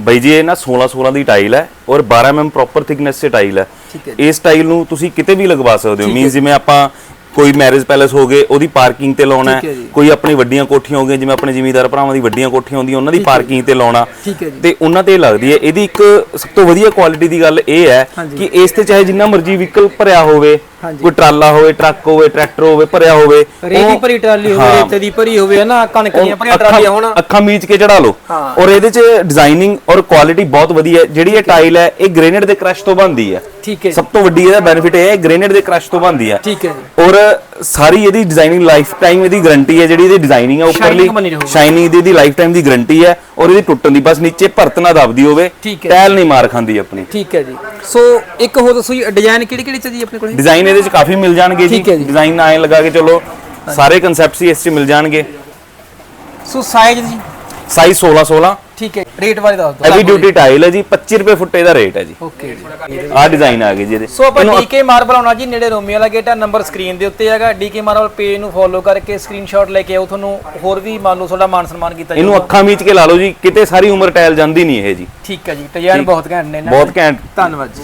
ਬਈ ਜੀ ਇਹ ਨਾ 16 16 ਦੀ ਟਾਈਲ ਹੈ ਔਰ 12 mm ਪ੍ਰੋਪਰ ਥਿਕਨੈਸ 'ਚ ਟਾਈਲ ਹੈ। ਇਸ ਟਾਈਲ ਨੂੰ ਤੁਸੀਂ ਕਿਤੇ ਵੀ ਲਗਵਾ ਸਕਦੇ ਹੋ। ਮੀਨਸ ਜਿਵੇਂ ਆਪਾਂ ਕੋਈ ਮੈਰਿਜ ਪੈਲੇਸ ਹੋ ਗਏ ਉਹਦੀ ਪਾਰਕਿੰਗ ਤੇ ਲਾਉਣਾ। ਕੋਈ ਆਪਣੀ ਵੱਡੀਆਂ ਕੋਠੀਆਂ ਹੋ ਗਈਆਂ ਜਿਵੇਂ ਆਪਣੇ ਜ਼ਿਮੀਂਦਾਰ ਭਰਾਵਾਂ ਦੀ ਵੱਡੀਆਂ ਕੋਠੀਆਂ ਹੁੰਦੀਆਂ ਉਹਨਾਂ ਦੀ ਪਾਰਕਿੰਗ ਤੇ ਲਾਉਣਾ। ਤੇ ਉਹਨਾਂ ਤੇ ਲੱਗਦੀ ਹੈ। ਇਹਦੀ ਇੱਕ ਸਭ ਤੋਂ ਵਧੀਆ ਕੁਆਲਿਟੀ ਦੀ ਗੱਲ ਇਹ ਹੈ। ਕਿ ਇਸ ਤੇ ਚਾਹੇ ਜਿੰਨਾ ਮਰਜ਼ੀ ਵਹੀਕਲ ਭਰਿਆ ਹੋਵੇ। ਕੋਈ ਟਰਾਲਾ ਹੋਵੇ ਟਰੱਕ ਹੋਵੇ ਟਰੈਕਟਰ ਹੋਵੇ ਭਰਿਆ ਹੋਵੇ ਰੇਤ ਭਰੀ ਟਰਾਲੀ ਹੋਵੇ। ਰੇਤੇ ਦੀ ਭਰੀ ਹੋਵੇ ਹੈ ਨਾ ਕਣਕ ਦੀਆਂ ਭਰੀਆਂ ਟਰਾਲੀਆਂ ਹੋਣ। ਅੱਖਾਂ ਮੀਚ ਕੇ ਚੜਾ ਲਓ। ਔਰ ਇਹਦੇ ਚ ਡਿਜ਼ਾਈਨਿੰਗ ਔਰ ਕੁਆਲਿਟੀ ਬਹੁਤ ਵਧੀਆ ਹੈ। ਜਿਹੜੀ ਇਹ ਟਾਈਲ ਹੈ। ਇਹ ਗ੍ਰੇਨਾਈਟ ਦੇ ਕ੍ਰਸ਼ ਤੋਂ ਬਣਦੀ ਹੈ। ਠੀਕ ਹੈ ਸਭ ਤੋਂ ਵੱਡੀ ਇਹਦਾ ਬੈਨੀਫਿਟ ਇਹ ਹੈ ਗ੍ਰੇਨਾਈਟ ਦੇ ਕ੍ਰਸ਼ ਤੋਂ ਬਣਦੀ ਹੈ। ਠੀਕ ਹੈ ਔਰ ਸਾਰੀ ਇਹਦੀ ਡਿਜ਼ਾਈਨਿੰਗ ਲਾਈਫ ਟਾਈਮ ਇਹਦੀ ਗਾਰੰਟੀ ਹੈ ਜਿਹੜੀ ਇਹਦੀ ਡਿਜ਼ਾਈਨਿੰਗ ਹੈ ਉੱਪਰਲੀ। ਸ਼ਾਈਨਿੰਗ ਦੀ ਇਹਦੀ ਲਾਈਫ ਟਾਈਮ ਦੀ ਗਾਰੰਟੀ ਹੈ ਔਰ ਇਹਦੀ ਟੁੱਟਣ ਦੀ ਬਸ ਨੀਚੇ ਭਰਤ ਨਾ ਦਬਦੀ ਹੋਵੇ। ਟਾਇਲ ਨਹੀਂ ਮਾਰ ਖਾਂਦੀ ਆਪਣੀ। ਠੀਕ ਹੈ ਜੀ। ਸੋ ਇੱਕ ਹੋਰ ਦੱਸੋ ਜੀ ਡਿਜ਼ਾਈਨ ਕਿਹੜੀ ਕਿਹੜੀ ਚ ਜੀ ਆਪਣੇ ਕੋਲੇ? ਡਿਜ਼ਾਈਨ ਇਹਦੇ ਚ ਕਾਫੀ ਮਿਲ ਜਾਣਗੇ ਜੀ। ਠੀਕ ਹੈ ਜੀ। ਡਿਜ਼ਾਈਨ ਐਂ ਲਗਾ ਕੇ ਚਲੋ ਸਾਰੇ ਕਨਸੈਪਟਸ ਹੀ ਇਸ ਚ ਮਿਲ ਜਾਣਗੇ। ਸੋ ਸਾਈਜ਼ ਜੀ। ਸਾਈਜ਼ 16 16 ਠੀਕ ਹੈ ਰੇਟ ਬਾਰੇ ਦੱਸ ਦਿਓ। ਹੈਵੀ ਡਿਊਟੀ ਟਾਈਲ ਹੈ ਜੀ 25 ਰੁਪਏ ਫੁੱਟ ਇਹਦਾ ਰੇਟ ਹੈ ਜੀ। ਓਕੇ ਆਹ ਡਿਜ਼ਾਈਨ ਆ ਗਏ ਜੀ ਇਹਦੇ। ਸੋ ਆਪਾਂ ਡੀਕੇ ਮਾਰਬਲ ਆਉਣਾ ਜੀ ਨੇੜੇ ਰੋਮੀ ਵਾਲਾ ਗੇਟ ਆ ਨੰਬਰ ਸਕਰੀਨ ਦੇ ਉੱਤੇ ਹੈਗਾ। ਡੀਕੇ ਮਾਰਬਲ ਪੇਜ ਨੂੰ ਫੋਲੋ ਕਰਕੇ ਸਕਰੀਨਸ਼ਾਟ ਲੈ ਕੇ ਆਓ ਤੁਹਾਨੂੰ ਹੋਰ ਵੀ ਮੰਨ ਲਓ ਤੁਹਾਡਾ ਮਾਨ ਸਨਮਾਨ ਕੀਤਾ ਇਹਨੂੰ ਅੱਖਾਂ ਮੀਚ ਕੇ ਲਾ ਲਓ ਜੀ ਕਿਤੇ ਸਾਰੀ ਉਮਰ ਟਾਇਲ ਜਾਂਦੀ ਨਹੀਂ ਇਹ ਜੀ। ਠੀਕ ਹੈ ਜੀ ਡਿਜ਼ਾਈਨ ਬਹੁਤ ਘੈਂਟ ਨੇ ਨਾ। ਬਹੁਤ ਘੈਂਟ। ਧੰਨਵਾਦ ਜੀ।